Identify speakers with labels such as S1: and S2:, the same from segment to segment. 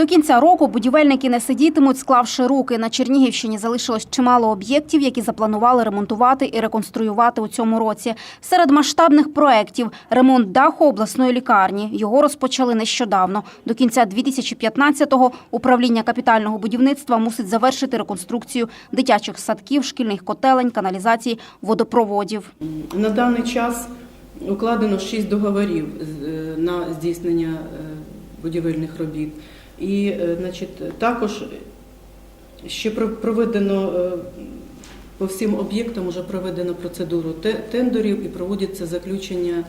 S1: До кінця року будівельники не сидітимуть, склавши руки. На Чернігівщині залишилось чимало об'єктів, які запланували ремонтувати і реконструювати у цьому році. Серед масштабних проєктів – ремонт даху обласної лікарні. Його розпочали нещодавно. До кінця 2015-го управління капітального будівництва мусить завершити реконструкцію дитячих садків, шкільних котелень, каналізації, водопроводів.
S2: На даний час укладено 6 договорів е, на здійснення е, будівельних робіт. І е, значить, також ще про- проведено е, по всім об'єктам вже проведено процедуру те- тендерів і проводяться заключення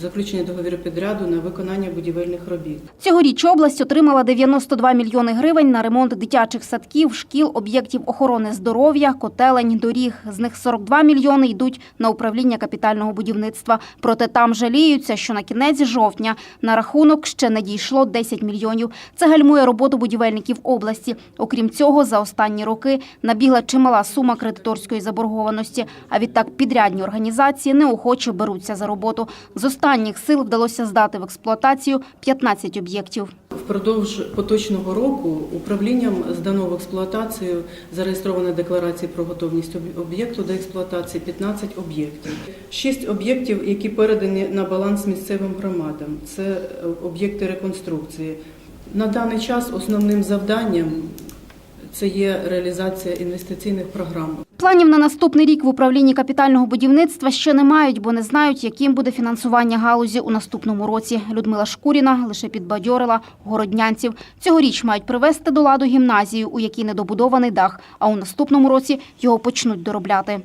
S2: заключення договіру підряду на виконання будівельних робіт.
S1: Цьогоріч область отримала 92 мільйони гривень на ремонт дитячих садків, шкіл, об'єктів охорони здоров'я, котелень, доріг. З них 42 мільйони йдуть на управління капітального будівництва. Проте там жаліються, що на кінець жовтня на рахунок ще не дійшло 10 мільйонів. Це гальмує роботу будівельників області. Окрім цього, за останні роки набігла чимала сума кредиторської заборгованості. А відтак підрядні організації неохоче беруться за роботу. З останніх сил вдалося здати в експлуатацію 15 об'єктів.
S2: Впродовж поточного року управлінням здано в експлуатацію зареєстрована декларація про готовність об'єкту до експлуатації 15 об'єктів. Шість об'єктів, які передані на баланс місцевим громадам. Це е, об'єкти реконструкції. На даний час основним завданням це є реалізація інвестиційних програм.
S1: Планів на наступний рік в управлінні капітального будівництва ще не мають, бо не знають, яким буде фінансування галузі у наступному році. Людмила Шкуріна лише підбадьорила городнянців. Цьогоріч мають привести до ладу гімназію, у якій недобудований дах, а у наступному році його почнуть доробляти.